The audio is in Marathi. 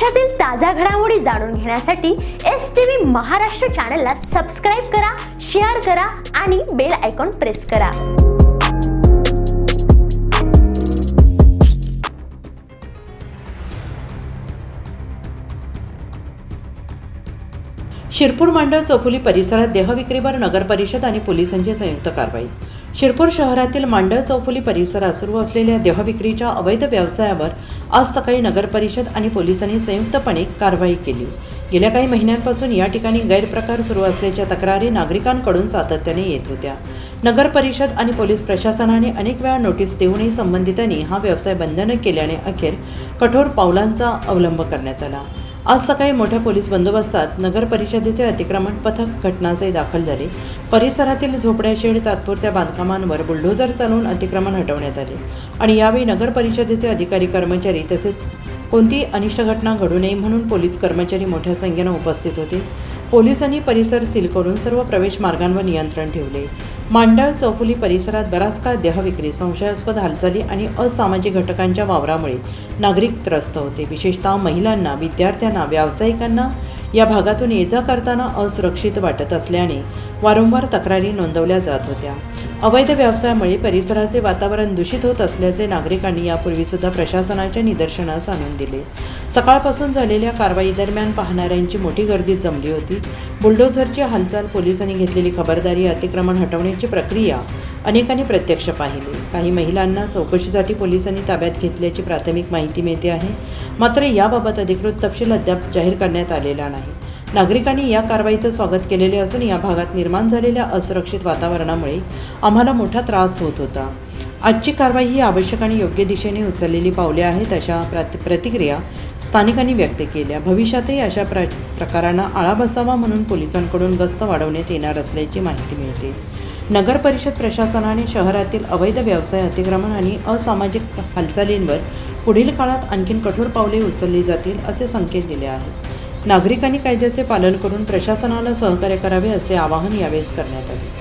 महाराष्ट्रातील ताज्या घडामोडी जाणून घेण्यासाठी एस टी व्ही महाराष्ट्र चॅनलला सबस्क्राईब करा शेअर करा आणि बेल आयकॉन प्रेस करा. शिरपूर मंडळ चौफुली परिसरात देहविक्रीवर नगर परिषद आणि पोलिसांची संयुक्त कारवाई. शिरपूर शहरातील मांडव चौफुली परिसरात सुरू असलेल्या देहविक्रीच्या अवैध व्यवसायावर आज सकाळी नगरपरिषद आणि पोलिसांनी संयुक्तपणे कारवाई केली. गेल्या काही महिन्यांपासून या ठिकाणी गैरप्रकार सुरू असल्याच्या तक्रारी नागरिकांकडून सातत्याने येत होत्या. नगर परिषद आणि पोलीस प्रशासनाने अनेक वेळा नोटीस देऊनही संबंधितांनी हा व्यवसाय बंद न केल्याने अखेर कठोर पावलांचा अवलंब करण्यात आला. आज सकाळी मोठ्या पोलीस बंदोबस्तात नगर परिषदेचे अतिक्रमण पथक घटनास्थळी दाखल झाले. परिसरातील झोपड्या शेड तात्पुरत्या बांधकामांवर बुलडोजर चालवून अतिक्रमण हटवण्यात आले आणि यावेळी नगर परिषदेचे अधिकारी कर्मचारी तसेच कोणतीही अनिष्ट घटना घडू नये म्हणून पोलीस कर्मचारी मोठ्या संख्येनं उपस्थित होते. पोलिसांनी परिसर सील करून सर्व प्रवेश मार्गांवर नियंत्रण ठेवले. मांडळ चौफुली परिसरात बराच काळ देहविक्री संशयास्पद हालचाली आणि असामाजिक घटकांच्या वावरामुळे नागरिक त्रस्त होते. विशेषतः महिलांना विद्यार्थ्यांना व्यावसायिकांना या भागातून ये जा करताना असुरक्षित वाटत असल्याने वारंवार तक्रारी नोंदवल्या जात होत्या. अवैध व्यवसायामुळे परिसराचे वातावरण दूषित होत असल्याचे नागरिकांनी यापूर्वीसुद्धा प्रशासनाच्या निदर्शनास आणून दिले. सकाळपासून झालेल्या कारवाई दरम्यान पाहणाऱ्यांची मोठी गर्दी जमली होती. बुलडोझरची हालचाल पोलिसांनी घेतलेली खबरदारी अतिक्रमण हटवण्याची प्रक्रिया अनेकांनी प्रत्यक्ष पाहिली. काही महिलांना चौकशीसाठी पोलिसांनी ताब्यात घेतल्याची प्राथमिक माहिती मिळते आहे. मात्र याबाबत अधिकृत तपशील अद्याप जाहीर करण्यात आलेला नाही. नागरिकांनी या कारवाईचं स्वागत केलेले असून या भागात निर्माण झालेल्या असुरक्षित वातावरणामुळे आम्हाला मोठा त्रास होत होता. आजची कारवाई ही आवश्यक आणि योग्य दिशेने उचललेली पावले आहेत अशा प्रत प्रतिक्रिया स्थानिकांनी व्यक्त केल्या. भविष्यातही अशा प्र प्रकारांना आळा बसावा म्हणून पोलिसांकडून गस्त वाढवण्यात येणार असल्याची माहिती मिळते. नगर परिषद प्रशासनाने शहरातील अवैध व्यवसाय अतिक्रमण आणि असामाजिक हालचालींवर पुढील काळात आणखीन कठोर पावले उचलली जातील असे संकेत दिले आहेत. नागरिकांनी कायद्याचे पालन करून प्रशासनाला सहकार्य करावे असे आवाहन यावेळेस करण्यात आले.